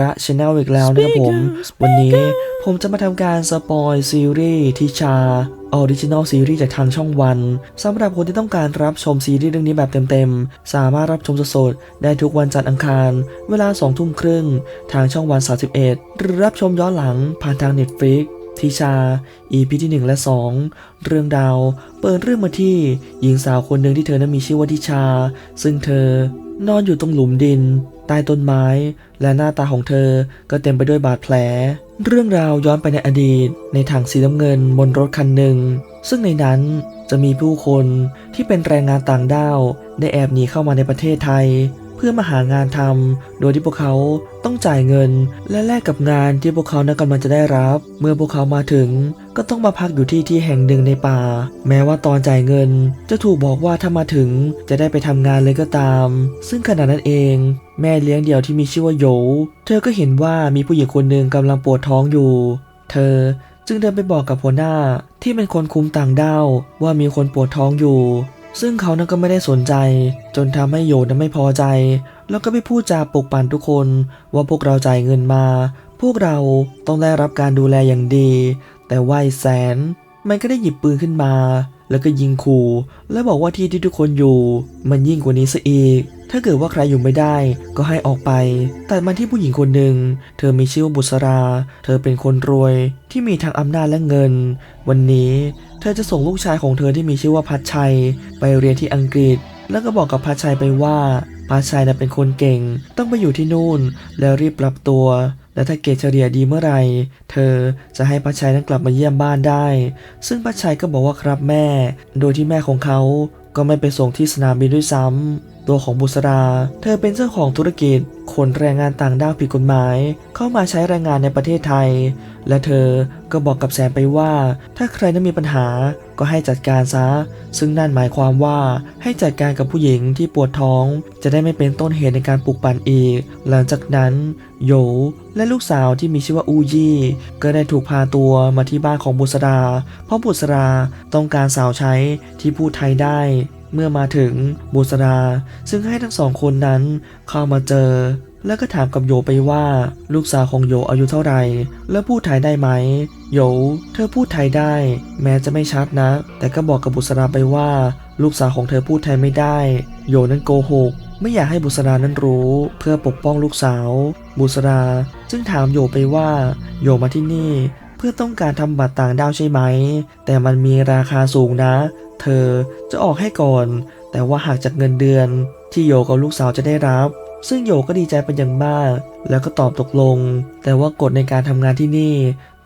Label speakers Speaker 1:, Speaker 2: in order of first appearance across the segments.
Speaker 1: ระชแนลอีกแล้วนะครับผม วันนี้ผมจะมาทำการสปอยซีรีส์ทิชาออริจินอลซีรีส์จากทางช่องวันสำหรับคนที่ต้องการรับชมซีรีส์เรื่องนี้แบบเต็มๆ สามารถรับชมสดๆ ได้ทุกวันจันทร์อังคาร เวลา2ทุ่มครึ่ง ทางช่องวัน 31 หรือรับชมย้อนหลังผ่านทาง Netflix ทิชา EP ที่ 1 และ 2 เรื่องดาวเปิดเรื่องมาที่หญิงสาวคนหนึ่งที่เธอนั้นมีชื่อว่าทิชา ซึ่งเธอนอนอยู่ตรงหลุมดิน ใต้ต้นไม้ และหน้าตาของเธอก็เต็มไปด้วยบาดแผล เรื่องราวย้อนไปในอดีต ในถังสีน้ำเงินบนรถคันหนึ่ง ซึ่งในนั้นจะมีผู้คนที่เป็นแรงงานต่างด้าว ได้แอบหนีเข้ามาในประเทศไทย พื่อมาหางานทำโดยที่พวกเขาต้องจ่ายเงิน และแลกกับงานที่พวกเขานั้นกำลังจะได้รับ เมื่อพวกเขามาถึงก็ต้องมาพักอยู่ที่ที่แห่งหนึ่งในป่า แม้ว่าตอนจ่ายเงิน จะถูกบอกว่าถ้ามาถึงจะได้ไปทำงานเลยก็ตาม ซึ่งขณะนั้นเอง แม่เลี้ยงเดี่ยวที่มีชื่อว่าโยเธอก็เห็นว่ามีผู้หญิงคนหนึ่งกำลังปวดท้องอยู่ เธอจึงเดินไปบอกกับหัวหน้าที่เป็นคนคุมต่างด้าวว่ามีคนปวดท้องอยู่ ซึ่งเขานั้นก็ไม่ได้สนใจ จนทำให้โยนั้นไม่พอใจ แล้วก็ไปพูดจาปลุกปั่นทุกคน ว่าพวกเราจ่ายเงินมา พวกเราต้องได้รับการดูแลอย่างดี แต่ว่าไอ้แสน มันก็ได้หยิบปืนขึ้นมา แล้วก็ยิงขู่ และบอกว่าที่ที่ทุกคนอยู่ มันยิ่งกว่านี้ซะอีก ถ้าเกิดว่าใครอยู่ไม่ได้ ก็ให้ออกไป แต่มาที่ผู้หญิงคนหนึ่ง เธอมีชื่อว่าบุษรา เธอเป็นคนรวยที่มีทั้งอำนาจและเงิน วันนี้ เธอจะส่งลูกชายของเธอที่มีชื่อว่าพัชชัย ไปเรียนที่อังกฤษ แล้วก็บอกกับพัชชัยไปว่าพัชชัยน่ะเป็นคนเก่ง ต้องไปอยู่ที่นู่น แล้วรีบปรับตัว และถ้าเกรดเฉลี่ยดีเมื่อไหร่ เธอจะให้พัชชัยนั้นกลับมาเยี่ยมบ้านได้ ซึ่งพัชชัยก็บอกว่าครับแม่ โดยที่แม่ของเขา ก็ไม่ไปส่งที่สนามบินด้วยซ้ำ ตัวของบุษรา เธอเป็นเจ้าของธุรกิจขนแรงงานต่างด้าวผิดกฎหมาย เข้ามาใช้แรงงานในประเทศไทย และเธอก็บอกกับแซมไปว่า ถ้าใครนั้นมีปัญหา ก็ให้จัดการซะ ซึ่งนั่นหมายความว่าให้จัดการกับผู้หญิงที่ปวดท้อง จะได้ไม่เป็นต้นเหตุในการปลุกปั่นอีก หลังจากนั้นโยและลูกสาวที่มีชื่อว่าอูยี่ก็ได้ถูกพาตัวมาที่บ้านของบุษรา เพราะบุษราต้องการสาวใช้ที่พูดไทยได้เมื่อมาถึงบุษรา ซึ่งให้ทั้งสองคนนั้นเข้ามาเจอ แล้วก็ถามกับโยไปว่า ลูกสาวของโยอายุเท่าไหร่ แล้วพูดไทยได้ไหม โย เธอพูดไทยได้ แม้จะไม่ชัดนะ แต่ก็บอกกับบุษราไปว่า ลูกสาวของเธอพูดไทยไม่ได้ โยนั้นโกหกไม่อยากให้บุษรานั้นรู้เพื่อปกป้องลูกสาว บุษราจึงถามโยไปว่า โยมาที่นี่ เพื่อต้องการทำบัตรต่างด้าวใช่ไหม แต่มันมีราคาสูงนะ เธอจะออกให้ก่อน แต่ว่าหากจากเงินเดือนที่โยกับลูกสาวจะได้รับ ซึ่งโยก็ดีใจเป็นอย่างมาก แล้วก็ตอบตกลง แต่ว่ากฎในการทำงานที่นี่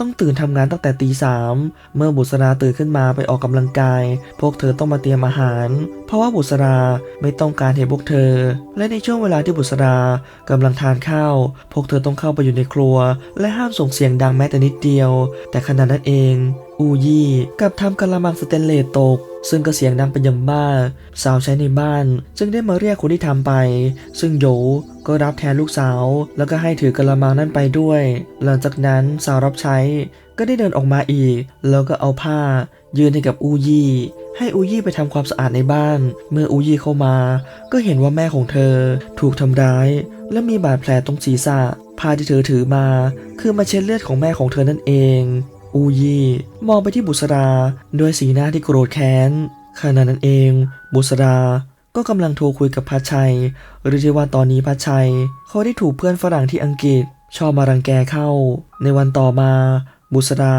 Speaker 1: ต้องตื่นทำงานตั้งแต่ตีสามเมื่อบุษราตื่นขึ้นมาไปออกกำลังกาย พวกเธอต้องมาเตรียมอาหาร เพราะว่าบุษราไม่ต้องการเห็นพวกเธอ และในช่วงเวลาที่บุษรากำลังทานข้าว พวกเธอต้องเข้าไปอยู่ในครัว และห้ามส่งเสียงดังแม้แต่นิดเดียว แต่ขณะนั้นเอง อูยี่กับทำกะละมังสเตนเลสตก ซึ่งก็เสียงดังเป็นอย่างมาก สาวใช้ในบ้าน จึงได้มาเรียกคนที่ทำไป ซึ่งโยก็รับแทนลูกสาว แล้วก็ให้ถือกะละมังนั้นไปด้วย หลังจากนั้นสาวรับใช้ก็ได้เดินออกมาอีก แล้วก็เอาผ้า ยืนให้กับอูยี่ให้อูยี่ไปทำความสะอาดในบ้าน เมื่ออูยี่เข้ามา ก็เห็นว่าแม่ของเธอ ถูกทำร้าย และมีบาดแผลตรงศีรษะผ้าที่เธอถือมา คือมาเช็ดเลือดของแม่ของเธอนั่นเอง อูยีมองไปที่บุษราด้วยสีหน้าที่โกรธแค้นขณะนั้นเอง บุษราก็กำลังโทรคุยกับพัชชัย หรือที่ว่าตอนนี้พัชชัย เขาได้ถูกเพื่อนฝรั่งที่อังกฤษ ชอบมารังแกเข้า ในวันต่อมา บุษรา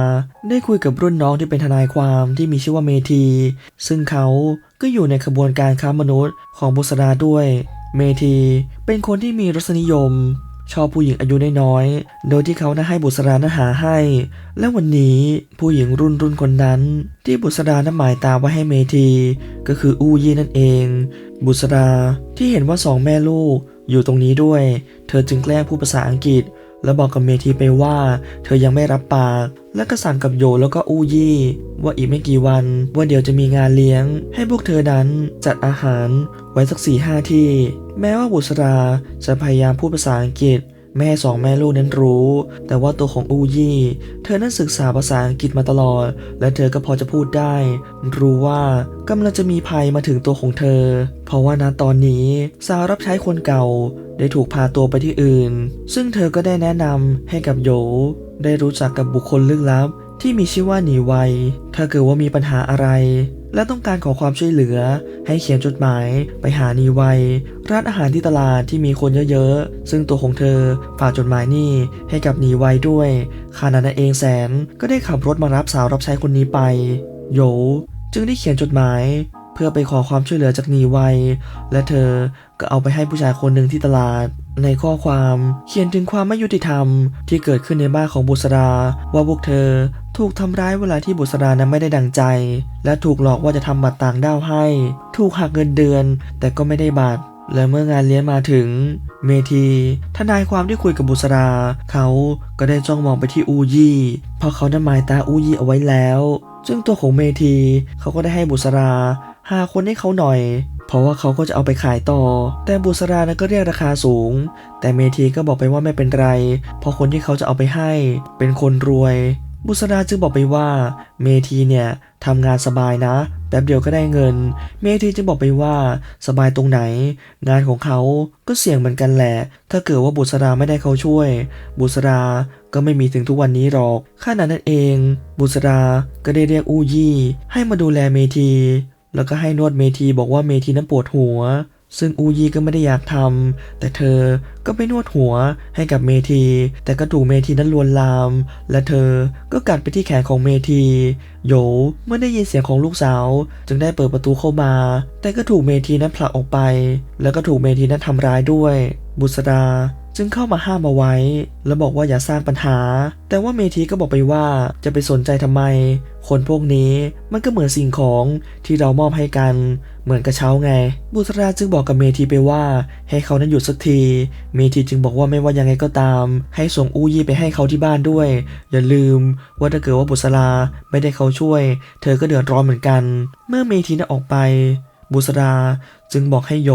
Speaker 1: ได้คุยกับรุ่นน้องที่เป็นทนายความที่มีชื่อว่าเมธี ซึ่งเขาก็อยู่ในขบวนการค้ามนุษย์ของบุษราด้วย เมธีเป็นคนที่มีรสนิยม ชอบผู้หญิงอายุน้อยๆ โดยที่เขาได้ให้บุษรานั้นหาให้ และวันนี้ผู้หญิงรุ่นรุ่นคนนั้น ที่บุษรานั้นหมายตาไว้ให้เมที ก็คืออูยี่นั่นเอง บุษราที่เห็นว่าสองแม่ลูกอยู่ตรงนี้ด้วย เธอจึงแกล้งพูดภาษาอังกฤษ และบอกกับเมทีไปว่า เธอยังไม่รับปาก และก็สั่งกับโยแล้วก็อูยี่ ว่าอีกไม่กี่วันว่าเดี๋ยวจะมีงานเลี้ยง ให้พวกเธอนั้นจัดอาหารไว้สักสี่ห้าที่ แม้ว่าบุษราจะพยายามพูดภาษาอังกฤษ แม่สองแม่ลูกนั้นรู้ แต่ว่าตัวของอูยี่ เธอนั้นศึกษาภาษาอังกฤษมาตลอด และเธอก็พอจะพูดได้ รู้ว่ากำลังจะมีภัยมาถึงตัวของเธอ เพราะว่าณตอนนี้สาวรับใช้คนเก่า ได้ถูกพาตัวไปที่อื่น ซึ่งเธอก็ได้แนะนำให้กับโย ได้รู้จักกับบุคคลลึกลับที่มีชื่อว่าหนีไว ถ้าเกิดว่ามีปัญหาอะไร และต้องการขอความช่วยเหลือ ให้เขียนจดหมายไปหานีไวร้านอาหารที่ตลาดที่มีคนเยอะๆ ซึ่งตัวของเธอฝากจดหมายนี่ให้กับนีไวด้วยขณะนั้นเองแสนก็ได้ขับรถมารับสาวรับใช้คนนี้ไปโยจึงได้เขียนจดหมายเพื่อไปขอความช่วยเหลือจากนีไวและเธอก็เอาไปให้ผู้ชายคนหนึ่งที่ตลาด ในข้อความเขียนถึงความไม่ยุติธรรมที่เกิดขึ้นในบ้านของบุษราว่าพวกเธอ ถูกทำร้ายเวลาที่บุษรานั้นไม่ได้ดังใจ และถูกหลอกว่าจะทำบัตรต่างด้าวให้ ถูกหักเงินเดือน แต่ก็ไม่ได้บัตรและเมื่องานเลี้ยงมาถึง เมทีทนายความที่คุยกับบุษรา เขาก็ได้จ้องมองไปที่อูยี่เพราะเขาได้หมายตาอูยี่เอาไว้แล้ว ซึ่งตัวของเมทีเขาก็ได้ให้บุษราหาคนให้เขาหน่อย เพราะว่าเขาก็จะเอาไปขายต่อ แต่บุษรานั้นก็เรียกราคาสูง แต่เมทีก็บอกไปว่าไม่เป็นไร เพราะคนที่เขาจะเอาไปให้ เป็นคนรวย บุษราจึงบอกไปว่า เมทีเนี่ยทำงานสบายนะแป๊บเดียวก็ได้เงิน เมทีจึงบอกไปว่าสบายตรงไหน งานของเขาก็เสี่ยงเหมือนกันแหละ ถ้าเกิดว่าบุษราไม่ได้เขาช่วย บุษราก็ไม่มีถึงทุกวันนี้หรอกขณะนั้นเอง บุษราก็ได้เรียกอูยี่ ให้มาดูแลเมทีแล้วก็ให้นวดเมทีบอกว่าเมทีนั้นปวดหัว ซึ่งอูยีก็ไม่ได้อยากทำ แต่เธอก็ไปนวดหัวให้กับเมที แต่ก็ถูกเมทีนั้นลวนลาม และเธอก็กัดไปที่แขนของเมที โยเมื่อได้ยินเสียงของลูกสาว จึงได้เปิดประตูเข้ามา แต่ก็ถูกเมทีนั้นผลักออกไป แล้วก็ถูกเมทีนั้นทำร้ายด้วย บุษรา จึงเข้ามาห้ามเอาไว้ แล้วบอกว่าอย่าสร้างปัญหา แต่ว่าเมทีก็บอกไปว่าจะไปสนใจทำไม คนพวกนี้มันก็เหมือนสิ่งของที่เรามอบให้กัน เหมือนกระเช้าไง บุษราจึงบอกกับเมทีไปว่า ให้เขานั้นหยุดสักที เมทีจึงบอกว่าไม่ว่ายังไงก็ตาม ให้ส่งอูยี่ไปให้เขาที่บ้านด้วย อย่าลืมว่าถ้าเกิดว่าบุษราไม่ได้เขาช่วย เธอก็เดือดร้อนเหมือนกัน เมื่อเมทีนั้นออกไป บุษราจึงบอกให้โย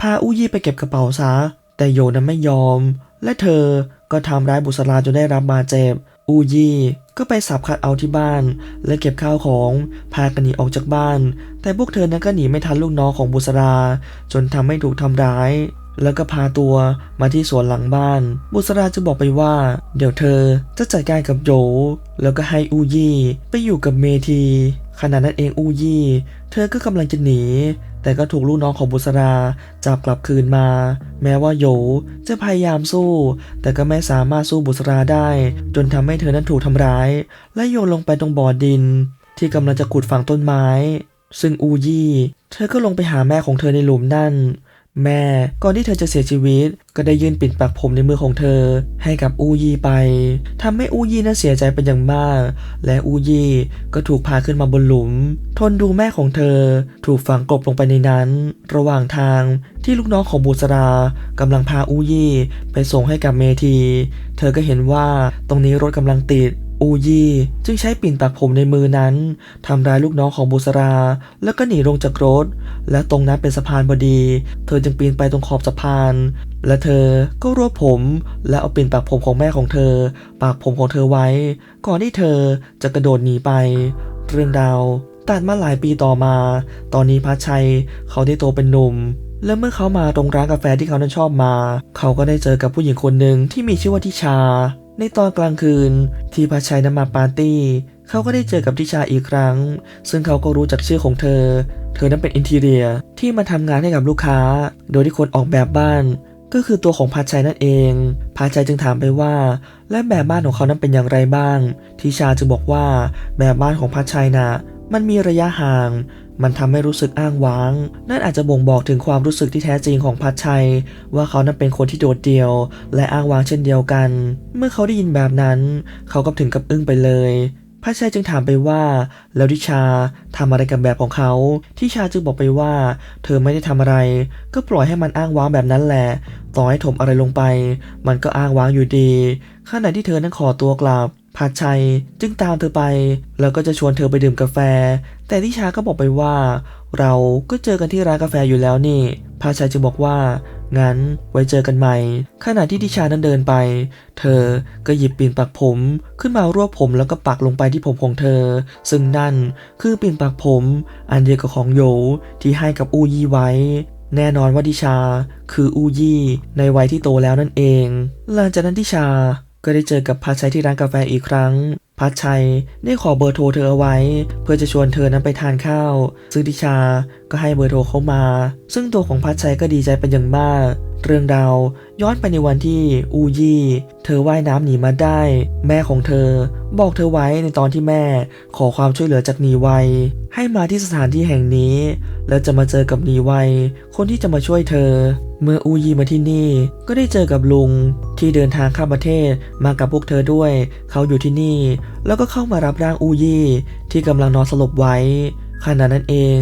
Speaker 1: พาอูยี่ไปเก็บกระเป๋าซะ แต่โยนั้นไม่ยอม และเธอก็ทำร้ายบุษราจนได้รับบาดเจ็บ อูยี่ก็ไปสับคัดเอาที่บ้าน และเก็บข้าวของพากันหนีออกจากบ้าน แต่พวกเธอนั้นก็หนีไม่ทันลูกน้องของบุษรา จนทำให้ถูกทำร้ายแล้วก็พาตัวมาที่สวนหลังบ้าน บุษราจะบอกไปว่า เดี๋ยวเธอจะจัดการกับโยแล้วก็ให้อูยี่ไปอยู่กับเมที ขณะนั้นเองอูยี่ เธอก็กำลังจะหนี แต่ก็ถูกลูกน้องของบุษราจับกลับคืนมา แม้ว่าโยจะพยายามสู้ แต่ก็ไม่สามารถสู้บุษราได้ จนทำให้เธอนั้นถูกทำร้าย และโยนลงไปตรงบ่อดิน ที่กำลังจะขุดฝังต้นไม้ ซึ่งอูยี่ เธอก็ลงไปหาแม่ของเธอในหลุมนั่น แม่ก่อนที่เธอจะเสียชีวิต ก็ได้ยื่นปิ่นปักผมในมือของเธอ ให้กับอูยี่ไปทำให้อูยี่นั้นเสียใจเป็นอย่างมาก และอูยี่ก็ถูกพาขึ้นมาบนหลุม ทนดูแม่ของเธอ ถูกฝังกลบลงไปในนั้น ระหว่างทางที่ลูกน้องของบุษรากำลังพาอูยี่ไปส่งให้กับเมที เธอก็เห็นว่าตรงนี้รถกำลังติด อูยีจึงใช้ปิ่นปักผมในมือนั้นทำร้ายลูกน้องของบุษรา แล้วก็หนีลงจากรถ และตรงนั้นเป็นสะพานพอดี เธอจึงปีนไปตรงขอบสะพาน และเธอก็รวบผม และเอาปิ่นปักผมของแม่ของเธอ ปากผมของเธอไว้ ก่อนที่เธอจะกระโดดหนีไป เรื่องราวตัดมาหลายปีต่อมา ตอนนี้พัชชัยเขาได้โตเป็นหนุ่มและเมื่อเขามาตรงร้านกาแฟที่เขานั้นชอบมา เขาก็ได้เจอกับผู้หญิงคนหนึ่งที่มีชื่อว่าทิชา ในตอนกลางคืนที่พัชชัยนั้นมาปาร์ตี้ เขาก็ได้เจอกับทิชาอีกครั้ง ซึ่งเขาก็รู้จักชื่อของเธอ เธอนั้นเป็นอินทีเรียที่มาทำงานให้กับลูกค้า โดยที่คนออกแบบบ้าน ก็คือตัวของพัชชัยนั่นเองพัชชัยจึงถามไปว่า และแบบบ้านของเขานั้นเป็นอย่างไรบ้าง ทิชาจึงบอกว่าแบบบ้านของพัชชัยน่ะมันมีระยะห่าง มันทำให้รู้สึกอ้างว้าง นั่นอาจจะบ่งบอกถึงความรู้สึกที่แท้จริงของพัชชัย ว่าเขานั้นเป็นคนที่โดดเดี่ยว และอ้างว้างเช่นเดียวกัน เมื่อเขาได้ยินแบบนั้น เขาก็ถึงกับอึ้งไปเลยพัชชัยจึงถามไปว่า แล้วทิชาทำอะไรกับแบบของเขาทิชาจึงบอกไปว่า เธอไม่ได้ทำอะไร ก็ปล่อยให้มันอ้างว้างแบบนั้นแหละต่อให้ถมอะไรลงไป มันก็อ้างว้างอยู่ดีขณะที่เธอนั้นขอตัวกลับ พัชชัยจึงตามเธอไป แล้วก็จะชวนเธอไปดื่มกาแฟ แต่ทิชาก็บอกไปว่า เราก็เจอกันที่ร้านกาแฟอยู่แล้วนี่พัชชัยจึงบอกว่างั้นไว้เจอกันใหม่ ขณะที่ทิชานั้นเดินไป เธอก็หยิบปิ่นปักผมขึ้นมารวบผมแล้วก็ปักลงไปที่ผมของเธอ ซึ่งนั่นคือปิ่นปักผม อันเดียวกับของโยที่ให้กับอูยี่ไว้ แน่นอนว่าทิชาคืออูยี่ในวัยที่โตแล้วนั่นเอง หลังจากนั้นทิชา ก็ได้เจอกับพาชัยที่ร้านกาแฟอีกครั้ง พัชชัยได้ขอเบอร์โทรเธอเอาไว้ เพื่อจะชวนเธอนั้นไปทานข้าว ซึ่งทิชาก็ให้เบอร์โทรเขามา ซึ่งตัวของพัชชัยก็ดีใจเป็นอย่างมาก เรื่องราวย้อนไปในวันที่อูยี่ เธอว่ายน้ำหนีมาได้ แม่ของเธอ บอกเธอไว้ในตอนที่แม่ ขอความช่วยเหลือจากนีไวให้มาที่สถานที่แห่งนี้ แล้วจะมาเจอกับนีไวคนที่จะมาช่วยเธอ เมื่ออูยีมาที่นี่ก็ได้เจอกับลุง ที่เดินทางข้ามประเทศมากับพวกเธอด้วย เขาอยู่ที่นี่แล้วก็เข้ามารับร่างอูยี่ที่กำลังนอนสลบไว้ขณะนั้นเอง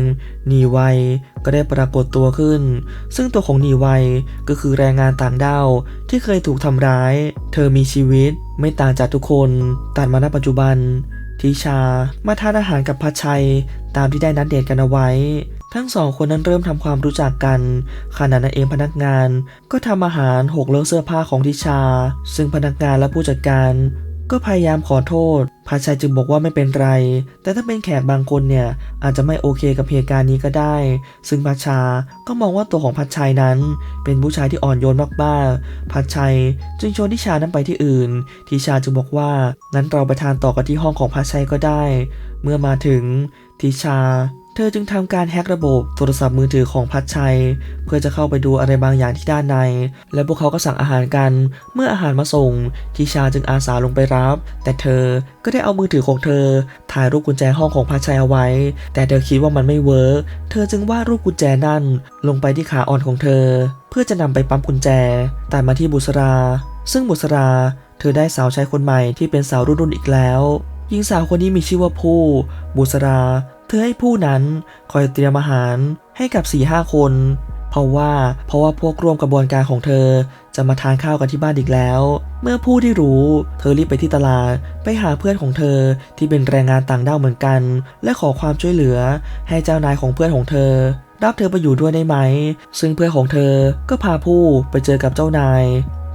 Speaker 1: นีไวก็ได้ปรากฏตัวขึ้น ซึ่งตัวของนีไวก็คือแรงงานต่างด้าวที่เคยถูกทำร้าย เธอมีชีวิตไม่ต่างจากทุกคนตัดมาณปัจจุบัน ทิชามาทานอาหารกับพัชชัย ตามที่ได้นัดเดทกันเอาไว้ ทั้งสองคนนั้นเริ่มทำความรู้จักกันขณะนั้นเองพนักงาน ก็ทำอาหารหกเลอะเสื้อผ้าของทิชา ซึ่งพนักงานและผู้จัดการ ก็พยายามขอโทษพัชชัยจึงบอกว่าไม่เป็นไร แต่ถ้าเป็นแขกบางคนเนี่ยอาจจะไม่โอเคกับเหตุการณ์นี้ก็ได้ ซึ่งพัชชาก็มองว่าตัวของพัชชัยนั้น เป็นผู้ชายที่อ่อนโยนมากๆพัชชัยจึงชวนทิชานั้นไปที่อื่น ทิชาจึงบอกว่านั้นเราไปทานต่อกันที่ห้องของพัชชัยก็ได้ เมื่อมาถึงทิชา เธอจึงทำการแฮกระบบโทรศัพท์มือถือของพัชชัย เพื่อจะเข้าไปดูอะไรบางอย่างที่ด้านใน และพวกเขาก็สั่งอาหารกัน เมื่ออาหารมาส่งทิชาจึงอาสาลงไปรับ แต่เธอก็ได้เอามือถือของเธอ ถ่ายรูปกุญแจห้องของพัชชัยเอาไว้ แต่เธอคิดว่ามันไม่เวิร์กเธอจึงวาดรูปกุญแจนั่น ลงไปที่ขาอ่อนของเธอ เพื่อจะนำไปปั๊มกุญแจ แต่มาที่บุษรา ซึ่งบุษรา เธอได้สาวใช้คนใหม่ที่เป็นสาวรุ่นรุ่นอีกแล้วหญิงสาวคนนี้มีชื่อว่าผู้บุษรา เธอให้ผู้นั้นคอยเตรียมอาหารให้กับ4ี่ห้าคน เพราะว่าเพราะว่าพวกร่วมกระบวนการของเธอจะมาทานข้าวกันที่บ้านอีกแล้ว เมื่อผู้ที่รู้ เธอรีบไปที่ตลาดไปหาเพื่อนของเธอที่เป็นแรงงานต่างด้าวเหมือนกัน และขอความช่วยเหลือให้เจ้านายของเพื่อนของเธอ รับเธอไปอยู่ด้วยได้ไหม ซึ่งเพื่อนของเธอก็พาผู้ไปเจอกับเจ้านาย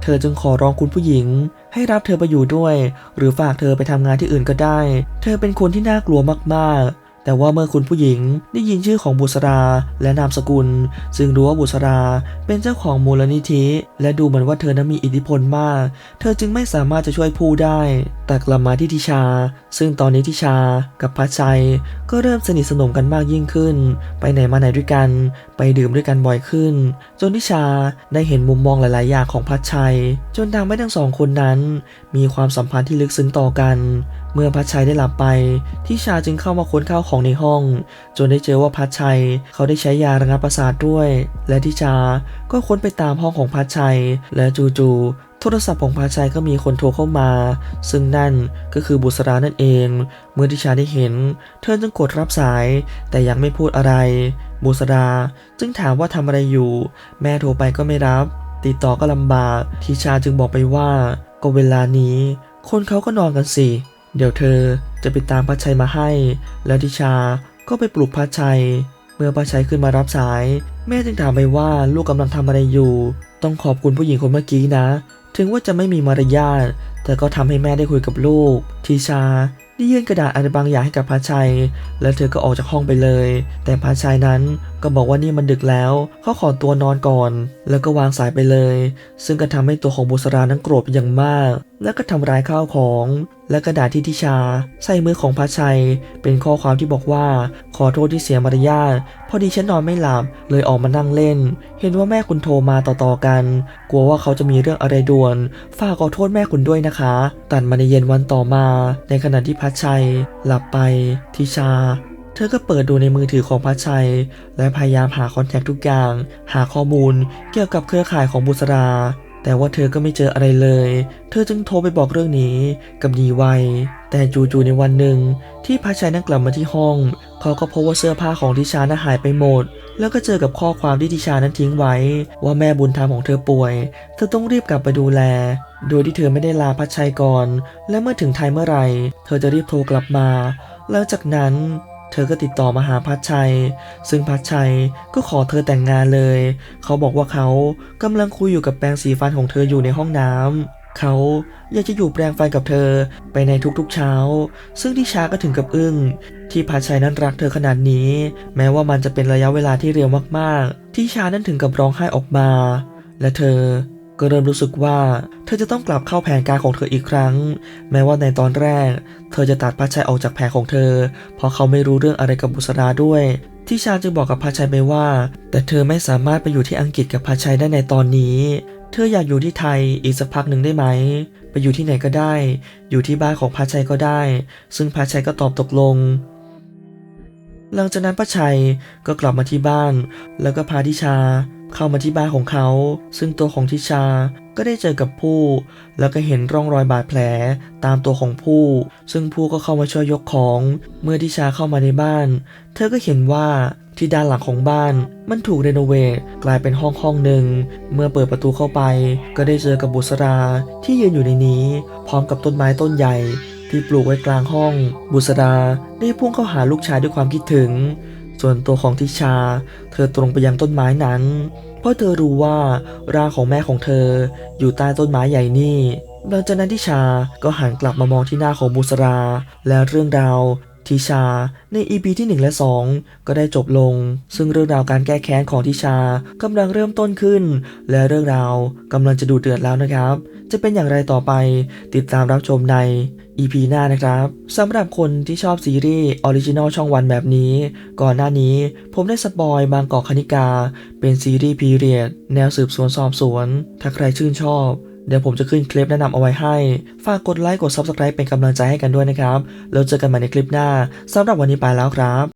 Speaker 1: เธอจึงขอร้องคุณผู้หญิง ให้รับเธอไปอยู่ด้วย หรือฝากเธอไปทำงานที่อื่นก็ได้ เธอเป็นคนที่น่ากลัวมากๆ แต่ว่าเมื่อคุณผู้หญิงได้ยินชื่อของบุษราและนามสกุล ซึ่งรู้ว่าบุษราเป็นเจ้าของมูลนิธิ และดูเหมือนว่าเธอนั้นมีอิทธิพลมาก เธอจึงไม่สามารถจะช่วยผู้ได้ แต่กลับมาที่ทิชา ซึ่งตอนนี้ทิชากับพัชชัย ก็เริ่มสนิทสนมกันมากยิ่งขึ้น ไปไหนมาไหนด้วยกัน ไปดื่มด้วยกันบ่อยขึ้น จนทิชาได้เห็นมุมมองหลายๆอย่างของพัชชัย จนทำให้ทั้งสองคนนั้น มีความสัมพันธ์ที่ลึกซึ้งต่อกัน เมื่อพัชชัยได้หลับไปทิชาจึงเข้ามาค้นข้าวของในห้อง จนได้เจอว่าพัชชัยเขาได้ใช้ยาระงับประสาทด้วย และทิชาก็ค้นไปตามห้องของพัชชัย และจู่ๆโทรศัพท์ของพัชชัยก็มีคนโทรเข้ามา ซึ่งนั่นก็คือบุษรานั่นเอง เมื่อทิชาได้เห็น เธอจึงกดรับสาย แต่ยังไม่พูดอะไร บุษราจึงถามว่าทำอะไรอยู่ แม่โทรไปก็ไม่รับ ติดต่อก็ลำบากทิชาจึงบอกไปว่า ก็เวลานี้ คนเขาก็นอนกันสิ เดี๋ยวเธอจะไปตามพัชชัยมาให้ แล้วทิชาก็ไปปลุกพัชชัย เมื่อพัชชัยขึ้นมารับสาย แม่จึงถามไปว่าลูกกำลังทำอะไรอยู่ ต้องขอบคุณผู้หญิงคนเมื่อกี้นะ ถึงว่าจะไม่มีมารยาทแต่ก็ทำให้แม่ได้คุยกับลูก ทิชาได้ยื่นกระดาษอะไรบางอย่างให้กับพัชชัย แล้วเธอก็ออกจากห้องไปเลย แต่พัชชัยนั้นก็บอกว่านี่มันดึกแล้ว เขาขอตัวนอนก่อน แล้วก็วางสายไปเลย ซึ่งก็ทำให้ตัวของบุษรานั้นโกรธเป็นอย่างมาก แล้วก็ทำร้ายข้าวของ และกระดาษที่ทิชา ใส่มือของพัชชัย เป็นข้อความที่บอกว่า ขอโทษที่เสียมารยาทพอดีฉันนอนไม่หลับเลยออกมานั่งเล่น เห็นว่าแม่คุณโทรมาต่อๆกัน กลัวว่าเขาจะมีเรื่องอะไรด่วนฝากขอโทษแม่คุณด้วยนะคะ ตัดมาในเย็นวันต่อมา ในขณะที่พัชชัย หลับไป ทิชาเธอก็เปิดดูในมือถือของพัชชัย และพยายามหาคอนแทคทุกอย่าง หาข้อมูลเกี่ยวกับเครือข่ายของบุษรา แต่ว่าเธอก็ไม่เจออะไรเลย เธอจึงโทรไปบอกเรื่องนี้กับนีไวแต่จู่ๆในวันหนึ่งที่พัชชัยนั่งกลับมาที่ห้อง เขาก็พบว่าเสื้อผ้าของทิชานั้นหายไปหมด แล้วก็เจอกับข้อความที่ทิชานั้นทิ้งไว้ ว่าแม่บุญธรรมของเธอป่วย เธอต้องรีบกลับไปดูแล โดยที่เธอไม่ได้ลาพัชชัยก่อน และเมื่อถึงไทยเมื่อไหร่ เธอจะรีบโทรกลับมา แล้วจากนั้น เธอก็ติดต่อมาหาพัชชัย ซึ่งพัชชัยก็ขอเธอแต่งงานเลย เขาบอกว่าเขากำลังคุยอยู่กับแปรงสีฟันของเธออยู่ในห้องน้ำเขาอยากจะอยู่แปรงฟันกับเธอไปในทุกๆเช้า ซึ่งทิชาก็ถึงกับอึ้ง ที่พัชชัยนั้นรักเธอขนาดนี้ แม้ว่ามันจะเป็นระยะเวลาที่เร็วมากๆที่ชานั้นถึงกับร้องไห้ออกมา และเธอ ก็เริ่มรู้สึกว่า เธอจะต้องกลับเข้าแผนการของเธออีกครั้ง แม้ว่าในตอนแรก เธอจะตัดพัชชัยออกจากแผนของเธอ เพราะเขาไม่รู้เรื่องอะไรกับบุษราด้วย ที่ชาจึงบอกกับพัชชัยไปว่า แต่เธอไม่สามารถไปอยู่ที่อังกฤษกับพัชชัยได้ในตอนนี้ เธออยากอยู่ที่ไทยอีกสักพักหนึ่งได้ไหม ไปอยู่ที่ไหนก็ได้ อยู่ที่บ้านของพัชชัยก็ได้ ซึ่งพัชชัยก็ตอบตกลงหลังจากนั้นป้าชัยก็กลับมาที่บ้าน แล้วก็พาทิชา เข้ามาที่บ้านของเขา ซึ่งตัวของทิชาก็ได้เจอกับผู้ แล้วก็เห็นร่องรอยบาดแผลตามตัวของผู้ ซึ่งผู้ก็เข้ามาช่วยยกของ เมื่อทิชาเข้ามาในบ้าน เธอก็เห็นว่าที่ด้านหลังของบ้าน มันถูกเรโนเวทกลายเป็นห้องห้องหนึ่ง เมื่อเปิดประตูเข้าไป ก็ได้เจอกับบุษราที่ยืนอยู่ในนี้ พร้อมกับต้นไม้ต้นใหญ่ที่ปลูกไว้กลางห้อง บุษราได้พุ่งเข้าหาลูกชายด้วยความคิดถึง ส่วนตัวของทิชา เธอตรงไปยังต้นไม้นั้น เพราะเธอรู้ว่าร่างของแม่ของเธออยู่ใต้ต้นไม้ใหญ่นี่หลังจากนั้นทิชาก็หันกลับมามองที่หน้าของบุษรา และเรื่องราว ทิชาใน EP ที่ 1 และ 2 ก็ได้จบลง ซึ่งเรื่องราวการแก้แค้นของทิชากำลังเริ่มต้นขึ้น และเรื่องราวกำลังจะดูเดือดแล้วนะครับ จะเป็นอย่างไรต่อไปติดตามรับชมใน EP หน้านะครับสำหรับคนที่ชอบซีรีส์ออริจินอลช่องวันแบบนี้ ก่อนหน้านี้ผมได้สปอยบางกอกคณิกา เป็นซีรีส์พีเรียดแนวสืบสวนสอบสวน ถ้าใครชื่นชอบ เดี๋ยวผมจะขึ้นคลิปแนะนำเอาไว้ให้ ฝากกดไลค์กด Subscribe เป็นกำลังใจให้กันด้วยนะครับ แล้วเจอกันใหม่ในคลิปหน้าสำหรับวันนี้ไปแล้วครับ